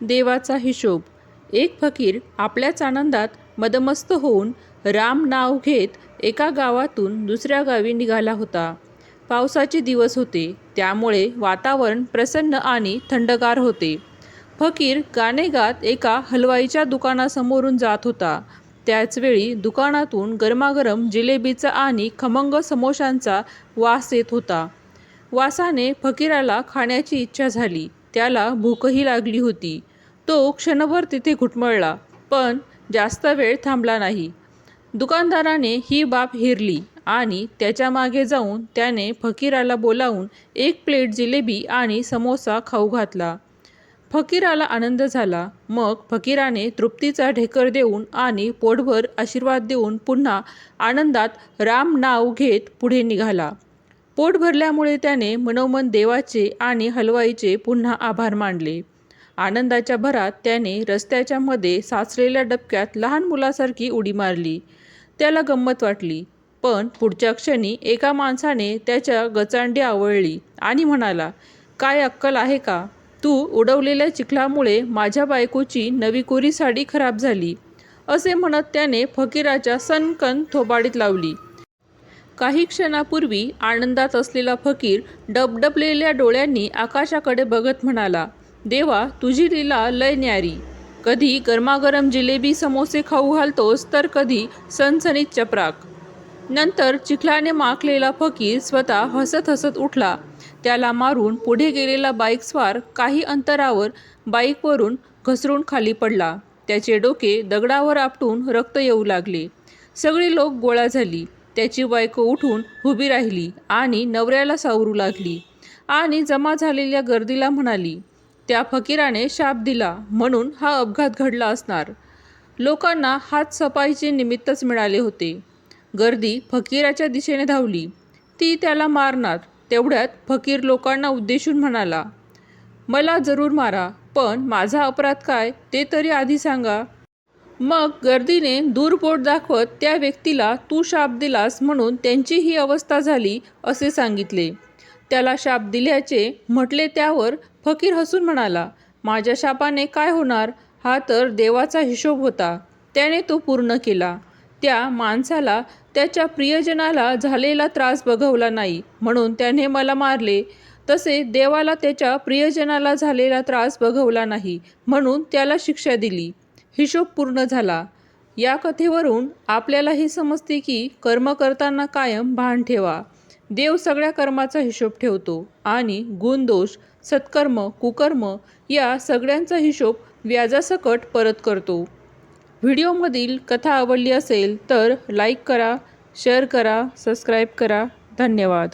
देवाचा हिशोब. एक फकीर आपल्याच आनंदात मदमस्त होऊन राम नाव घेत एका गावातून दुसऱ्या गावी निघाला होता. पावसाचे दिवस होते. त्यामुळे वातावरण प्रसन्न आणि थंडगार होते. फकीर गाणे गात एका हलवाईच्या दुकानासमोरून जात होता. त्याचवेळी दुकानातून गरमागरम जिलेबीचा आणि खमंग समोशांचा वास येत होता. वासाने फकीराला खाण्याची इच्छा झाली. त्याला भूकही लागली होती. तो क्षणभर तिथे घुटमळला पण जास्त वेळ थांबला नाही. दुकानदाराने ही बाब हिरली आणि त्याच्यामागे जाऊन त्याने फकीराला बोलावून एक प्लेट जिलेबी आणि समोसा खाऊ घातला. फकीराला आनंद झाला. मग फकीराने तृप्तीचा ढेकर देऊन आणि पोटभर आशीर्वाद देऊन पुन्हा आनंदात राम नाव घेत पुढे निघाला. पोट भरल्यामुळे त्याने मनोमन देवाचे आणि हलवाईचे पुन्हा आभार मानले. आनंदाच्या भरात त्याने रस्त्याच्या मध्ये साचलेल्या डबक्यात लहान मुलासारखी उडी मारली. त्याला गंमत वाटली पण पुढच्या क्षणी एका माणसाने त्याच्या गचांडी आवळली आणि म्हणाला काय अक्कल आहे का? तू उडवलेल्या चिखलामुळे माझ्या बायकोची नवी कोरी साडी खराब झाली. असे म्हणत त्याने फकीराच्या सनकन थोबाडीत लावली. काही क्षणापूर्वी आनंदात असलेला फकीर डबडबलेल्या डोळ्यांनी आकाशाकडे बघत म्हणाला देवा तुझी लीला लय न्यारी. कधी गरमागरम जिलेबी समोसे खाऊ घालतोस तर कधी सनसनीत चपराक. नंतर चिखलाने माखलेला फकीर स्वतः हसत हसत उठला. त्याला मारून पुढे गेलेला बाईकस्वार काही अंतरावर बाईकवरून घसरून खाली पडला. त्याचे डोके दगडावर आपटून रक्त येऊ लागले. सगळी लोक गोळा झाली. त्याची बायको उठून उभी राहिली आणि नवऱ्याला सावरू लागली. आणि जमा झालेल्या गर्दीला म्हणाली त्या फकीराने शाप दिला म्हणून हा अपघात घडला असणार. लोकांना हात सफाईचे निमित्तच मिळाले होते. गर्दी फकीराच्या दिशेने धावली. ती त्याला मारणार तेवढ्यात फकीर लोकांना उद्देशून म्हणाला मला जरूर मारा पण माझा अपराध काय ते तरी आधी सांगा. मग गर्दीने दूरपोट दाखवत त्या व्यक्तीला तू शाप दिलास म्हणून त्यांची ही अवस्था झाली असे सांगितले. त्याला शाप दिल्याचे म्हटले त्यावर फकीर हसून म्हणाला माझ्या शापाने काय होणार? हा तर देवाचा हिशोब होता. त्याने तो पूर्ण केला. त्या माणसाला त्याच्या प्रियजनाला झालेला त्रास बघवला नाही म्हणून त्याने मला मारले. तसे देवाला त्याच्या प्रियजनाला झालेला त्रास बघवला नाही म्हणून त्याला शिक्षा दिली. हिशोब पूर्ण झाला. या कथेवरून आपल्याला हे समजते की कर्म करताना कायम भान ठेवा. देव सगळ्या कर्माचा हिशोब ठेवतो आणि गुणदोष सत्कर्म कुकर्म या सगळ्यांचा हिशोब व्याजासकट परत करतो. व्हिडिओमधील कथा आवडली असेल तर लाईक करा शेअर करा सबस्क्राईब करा. धन्यवाद.